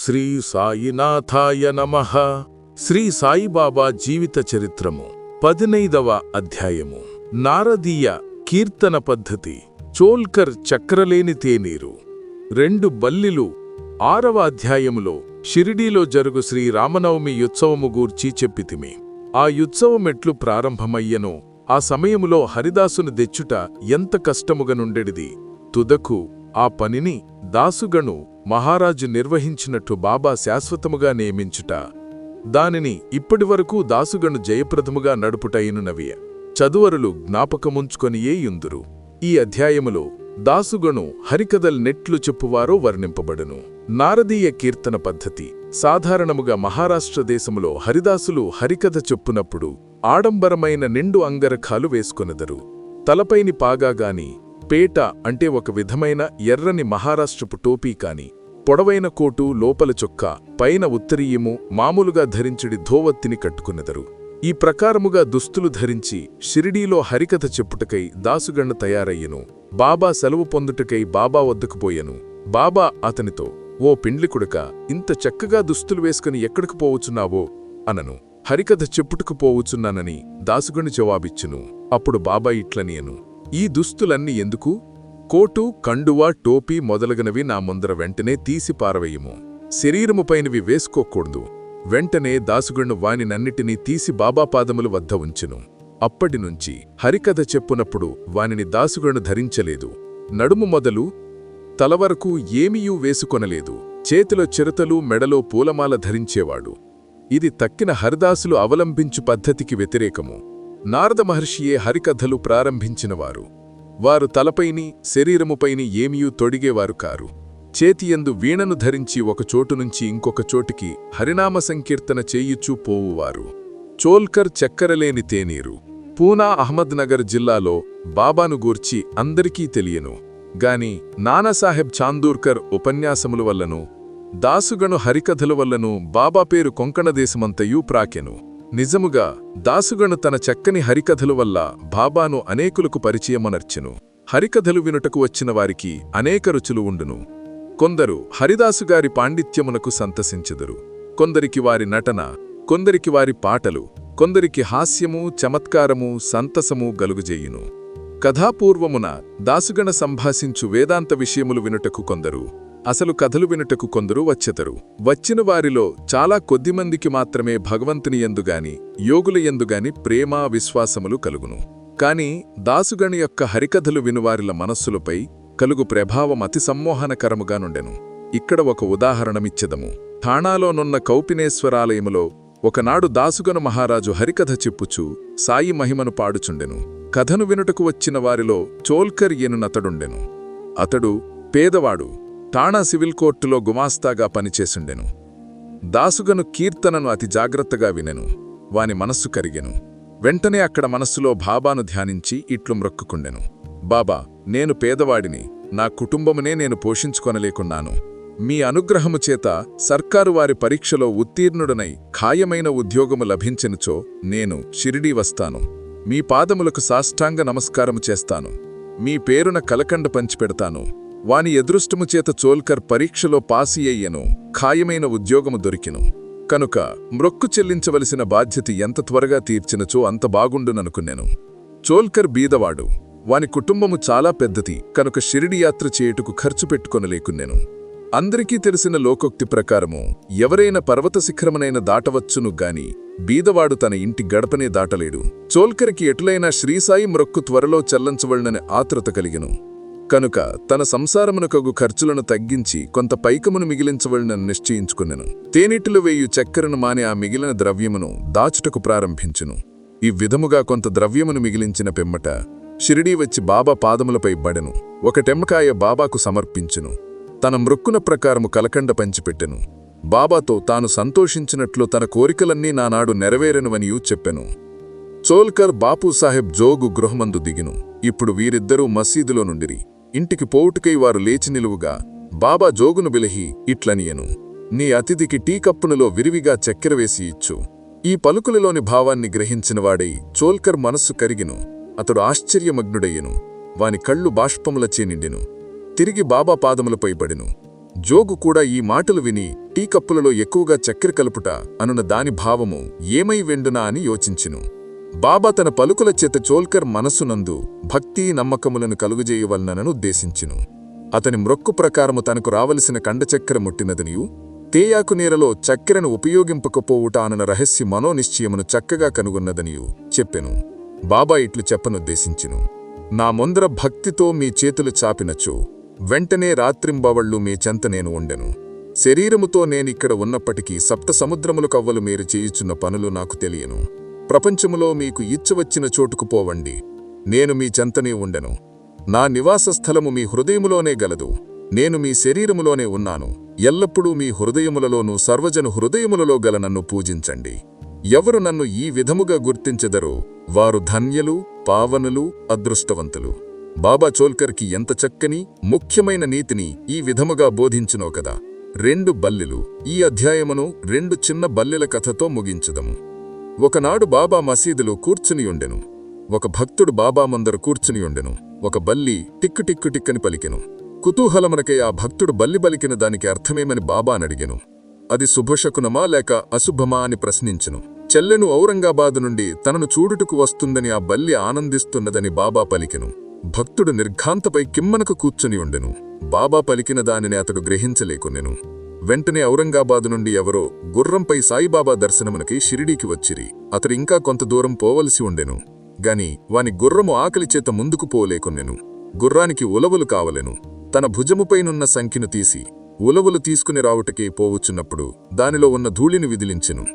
శ్రీ సాయినాథాయ నమః. శ్రీ సాయిబాబా జీవిత చరిత్రము. పదినైదవ అధ్యాయము. నారదీయ కీర్తన పద్ధతి. చోల్కర్ చక్రలేని తేనీరు. రెండు బల్లిలు. ఆరవ అధ్యాయములో షిరిడీలో జరుగు శ్రీ రామనవమి యుత్సవము గూర్చి చెప్పితిమి. ఆ యుత్సవమెట్లు ప్రారంభమయ్యనో ఆ సమయములో హరిదాసును దెచ్చుట ఎంత కష్టముగనుండెడిది. తుదకు ఆ పనిని దాసుగణు మహారాజు నిర్వహించినట్టు బాబా శాశ్వతముగా నియమించుట. దానిని ఇప్పటివరకు దాసుగణు జయప్రదముగా నడుపుటైనునవి చదువరులు జ్ఞాపకముంచుకొనియే యుందురు? ఈ అధ్యాయములో దాసుగణు హరికథల్ నెట్లు చెప్పువారో వర్ణింపబడును. నారదీయ కీర్తన పద్ధతి. సాధారణముగా మహారాష్ట్ర దేశములో హరిదాసులు హరికథ చెప్పునప్పుడు ఆడంబరమైన నిండు అంగరఖాలు వేసుకొనెదరు. తలపైని పాగాగాని పేట అంటే ఒక విధమైన ఎర్రని మహారాష్ట్రపు టోపీ కాని పొడవైన కోటు లోపల చొక్కా పైన ఉత్తరీయము మామూలుగా ధరించుడి ధోవత్తిని కట్టుకునెదరు ఈ ప్రకారముగా దుస్తులు ధరించి షిరిడీలో హరికథ చెప్పుటకై దాసుగణ్ణ తయారయ్యెను. బాబా సెలవు పొందుటకై బాబా వద్దకు పోయెను. బాబా అతనితో ఓ పిండ్లికుడక ఇంత చక్కగా దుస్తులు వేసుకుని ఎక్కడికి పోవుచున్నావో అనను. హరికథ చెప్పుటకు పోవుచున్నానని దాసుగణి జవాబిచ్చును. అప్పుడు బాబా ఇట్లనియను. ఈ దుస్తులన్నీ ఎందుకు? కోటు కండువా టోపీ మొదలగునవి నా ముందర వెంటనే తీసి పారవేయము. శరీరముపైనవి వేసుకోకూడదు. వెంటనే దాసుగుణ్ణు వానినన్నిటినీ తీసి బాబా పాదముల వద్ద ఉంచును. అప్పటినుంచి హరికథ చెప్పునప్పుడు వానిని దాసుగుణ్ణు ధరించలేదు. నడుము మొదలు తలవరకు ఏమీయూ వేసుకొనలేదు. చేతిలో చిరతలు మెడలో పూలమాల ధరించేవాడు. ఇది తక్కిన హరిదాసులు అవలంబించు పద్ధతికి వ్యతిరేకము. నారద మహర్షియే హరికథలు ప్రారంభించినవారు. వారు తలపైని శరీరముపైని ఏమీయూ తొడిగేవారు కారు. చేతియందు వీణను ధరించి ఒకచోటునుంచి నుంచి ఇంకొక చోటికి హరినామ సంకీర్తన చేయుచూ పోవువారు. చోల్కర్ చక్కెరలేని తేనీరు. పూనా అహ్మద్నగర్ జిల్లాలో బాబాను గూర్చి అందరికీ తెలియను. గాని నానాసాహెబ్ చాందూర్కర్ ఉపన్యాసముల వల్లను దాసుగణు హరికథల వల్లను బాబా పేరు కొంకణ దేశమంతయూ ప్రాకెను. నిజముగా దాసుగణు తన చక్కని హరికథలు వల్ల బాబాను అనేకులకు పరిచయమనర్చెను. హరికథలు వినుటకు వచ్చిన వారికి అనేక రుచులు ఉండును. కొందరు హరిదాసుగారి పాండిత్యమునకు సంతసించెదరు. కొందరికి వారి నటన కొందరికి వారి పాటలు కొందరికి హాస్యము చమత్కారము సంతసము గలుగుజేయును. కథాపూర్వమున దాసుగణ సంభాషించు వేదాంత విషయములు వినుటకు కొందరు అసలు కథలు వినుటకు కొందరు వచ్చెదరు. వచ్చిన వారిలో చాలా కొద్దిమందికి మాత్రమే భగవంతుని ఎందుగాని యోగుల ఎందుగాని ప్రేమ విశ్వాసములు కలుగును. కాని దాసుగణి యొక్క హరికథలు వినువారిల మనస్సులపై కలుగు ప్రభావం అతి సమ్మోహనకరముగా నుండెను. ఇక్కడ ఒక ఉదాహరణమిచ్చెదము. ఠాణాలోనున్న కౌపినేశ్వరాలయములో ఒకనాడు దాసుగను మహారాజు హరికథ చెప్పుచు సాయి మహిమను పాడుచుండెను. కథను వినుటకు వచ్చిన వారిలో చోల్కర్ ఎనునతడుండెను. అతడు పేదవాడు. టాణా సివిల్ కోర్టులో గుమాస్తాగా పనిచేసుండెను. దాసుగను కీర్తనను అతి జాగ్రత్తగా వినెను. వాని మనస్సు కరిగెను. వెంటనే అక్కడ మనస్సులో బాబాను ధ్యానించి ఇట్లు మ్రొక్కుకుండెను. బాబా నేను పేదవాడిని. నా కుటుంబమునే నేను పోషించుకొనలేకున్నాను. మీ అనుగ్రహము చేత సర్కారు వారి పరీక్షలో ఉత్తీర్ణుడనై ఖాయమైన ఉద్యోగము లభించినచో నేను షిరిడీ వస్తాను. మీ పాదములకు సాష్టాంగ నమస్కారము చేస్తాను. మీ పేరున కలకండ పంచిపెడతాను. వాని ఎదృష్టము చేత చోల్కర్ పరీక్షలో పాసి అయ్యను ఖాయమైన ఉద్యోగము దొరికిను. కనుక మ్రొక్కు చెల్లించవలసిన బాధ్యత ఎంత త్వరగా తీర్చినచో అంత బాగుండుననుకున్నాను. చోల్కర్ బీదవాడు. వాని కుటుంబము చాలా పెద్దది కనుక షిరిడి యాత్ర చేయుటకు ఖర్చు పెట్టుకొనలేకున్నెను. అందరికీ తెలిసిన లోకోక్తి ప్రకారము ఎవరైనా పర్వత శిఖరమునైన దాటవచ్చును గాని బీదవాడు తన ఇంటి గడపనే దాటలేడు. చోల్కర్కి ఎటులైనా శ్రీసాయి మ్రొక్కు త్వరలో చల్లంచవలనని ఆతృత కలిగెను. కనుక తన సంసారమునకగు ఖర్చులను తగ్గించి కొంత పైకమును మిగిలించవలనని నిశ్చయించుకున్నెను తేనెటిలో వేయు చక్కెరను మాని ఆ మిగిలిన ద్రవ్యమును దాచుటకు ప్రారంభించును. ఈ విధముగా కొంత ద్రవ్యమును మిగిలించిన పిమ్మట షిరిడీ వచ్చి బాబా పాదములపై బడెను. ఒకటెమ్మకాయ బాబాకు సమర్పించును. తన మృక్కున ప్రకారము కలకండ పంచిపెట్టెను. బాబాతో తాను సంతోషించినట్లు తన కోరికలన్నీ నానాడు నెరవేరెనువనియూ చెప్పెను. చోల్కర్ బాపూసాహెబ్ జోగు గృహమందు దిగిను. ఇప్పుడు వీరిద్దరూ మసీదులో నుండిరి. ఇంటికి పోవుటకై వారు లేచి నిలువుగా బాబా జోగును బిలహి ఇట్లనియను. నీ అతిథికి టీ కప్పునులో విరివిగా చక్కెర వేసి ఇచ్చు. ఈ పలుకులలోని భావాన్ని గ్రహించినవాడై చోల్కర్ మనస్సు కరిగిను. అతడు ఆశ్చర్యమగ్నుడయ్యను. వాని కళ్ళు బాష్పములచే నిండెను. తిరిగి బాబా పాదములపై పడెను. జోగు కూడా ఈ మాటలు విని టీ కప్పులలో ఎక్కువగా చక్కెర కలుపుట అనున దాని భావము ఏమై వెండునా అని యోచించెను. బాబా తన పలుకుల చేత చోల్కర్ మనస్సునందు భక్తి నమ్మకములను కలుగుజేయవలనను ఉద్దేశించును. అతని మ్రొక్కు ప్రకారము తనకు రావలసిన కండచక్కెర ముట్టినదనియు తేయాకు నీరలో చక్కెరను ఉపయోగింపకపోవుట అనన రహస్య మనోనిశ్చయమును చక్కగా కనుగొన్నదనియు చెప్పెను. బాబా ఇట్లు చెప్పనుద్దేశించును నా ముందర భక్తితో మీ చేతులు చాపినచో వెంటనే రాత్రింబవళ్ళు మీ చెంత నేను ఉండెను. శరీరముతో నేనిక్కడ ఉన్నప్పటికీ సప్త సముద్రములు కవ్వలు మీరు చేయుచున్న పనులు నాకు తెలియను. ప్రపంచములో మీకు ఇచ్చవచ్చిన చోటుకు పోవండి. నేను మీ చెంతనే ఉండెను. నా నివాస స్థలము మీ హృదయములోనే గలదు. నేను మీ శరీరములోనే ఉన్నాను. ఎల్లప్పుడూ మీ హృదయములలోనూ సర్వజను హృదయములలో గల నన్ను పూజించండి. ఎవరు నన్ను ఈ విధముగా గుర్తించెదరో వారు ధన్యలు పావనులు అదృష్టవంతులు. బాబా చోల్కర్కి ఎంత చక్కని ముఖ్యమైన నీతిని ఈ విధముగా బోధించునో కదా. రెండు బల్లెలు. ఈ అధ్యాయమును రెండు చిన్న బల్లెల కథతో ముగించదము. ఒకనాడు బాబా మసీదులో కూర్చునియుండెను ఒక భక్తుడు బాబా ముందర కూర్చునియుండెను ఒక బల్లి టిక్కు టిక్కు టిక్కని పలికెను. కుతూహలమునకై ఆ భక్తుడు బల్లి బలికిన దానికి అర్థమేమని బాబానడిగెను అది శుభశకునమా లేక అశుభమా అని ప్రశ్నించెను. చెల్లెను ఔరంగాబాదు నుండి తనను చూడుటకు వస్తుందని ఆ బల్లి ఆనందిస్తున్నదని బాబా పలికెను. భక్తుడు నిర్ఘాంతపై కిమ్మనకు కూర్చుని ఉండెను. బాబా పలికిన దానిని అతడు గ్రహించలేకొనెను వెంటనే ఔరంగాబాదు నుండి ఎవరో గుర్రంపై సాయిబాబా దర్శనమునకి షిరిడీకి వచ్చిరి. అతడు ఇంకా కొంత దూరం పోవలసి ఉండెను. గాని వాని గుర్రము ఆకలి చేత ముందుకు పోలేకొన్నెను. గుర్రానికి ఉలవలు కావలెను. తన భుజముపైనున్న సంఖ్యను తీసి ఉలవలు తీసుకుని రావుటకే పోవుచున్నప్పుడు దానిలో ఉన్న ధూళిని విదిలించెను.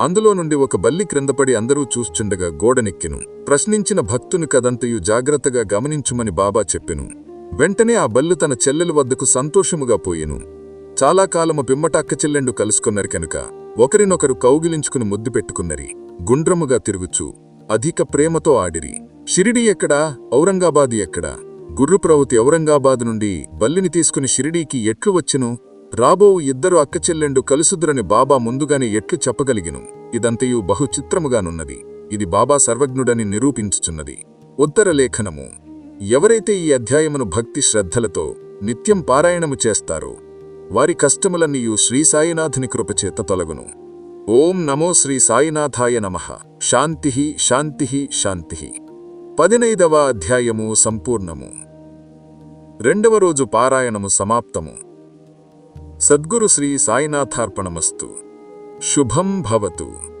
అందులో నుండి ఒక బల్లి క్రిందపడి అందరూ చూస్తుండగా గోడనెక్కెను. ప్రశ్నించిన భక్తుని కదంతయు జాగ్రత్తగా గమనించుమని బాబా చెప్పెను. వెంటనే ఆ బల్లు తన చెల్లెల వద్దకు సంతోషముగా పోయెను. చాలా కాలము పిమ్మట అక్కచెల్లెండు కలుసుకున్నారు కనుక ఒకరినొకరు కౌగిలించుకుని ముద్దు పెట్టుకున్నరి. గుండ్రముగా తిరుగుచు అధిక ప్రేమతో ఆడిరి. షిరిడి ఎక్కడా? ఔరంగాబాదు ఎక్కడా? గుర్రుప్రవతి ఔరంగాబాదు నుండి బల్లిని తీసుకుని షిరిడీకి ఎట్లు వచ్చెను? రాబో ఇద్దరు అక్కచెల్లెండు కలుసుదురని బాబా ముందుగానే ఎట్లు చెప్పగలిగిను? ఇదంతయు బహుచిత్రముగానున్నది. ఇది బాబా సర్వజ్ఞుడని నిరూపించుచున్నది. ఉత్తర లేఖనము. ఎవరైతే ఈ అధ్యాయమును భక్తి శ్రద్ధలతో నిత్యం పారాయణము చేస్తారో వారి కష్టములన్నీయు శ్రీ సాయినాథుని కృపచేత తొలగును. ఓం నమో శ్రీ సాయినాథాయ నమః. శాంతి శాంతి శాంతి. పదినైదవ అధ్యాయము సంపూర్ణము. రెండవ రోజు పారాయణము సమాప్తము. సద్గురు శ్రీ సాయినాథార్పణమస్తు. శుభం భవతు.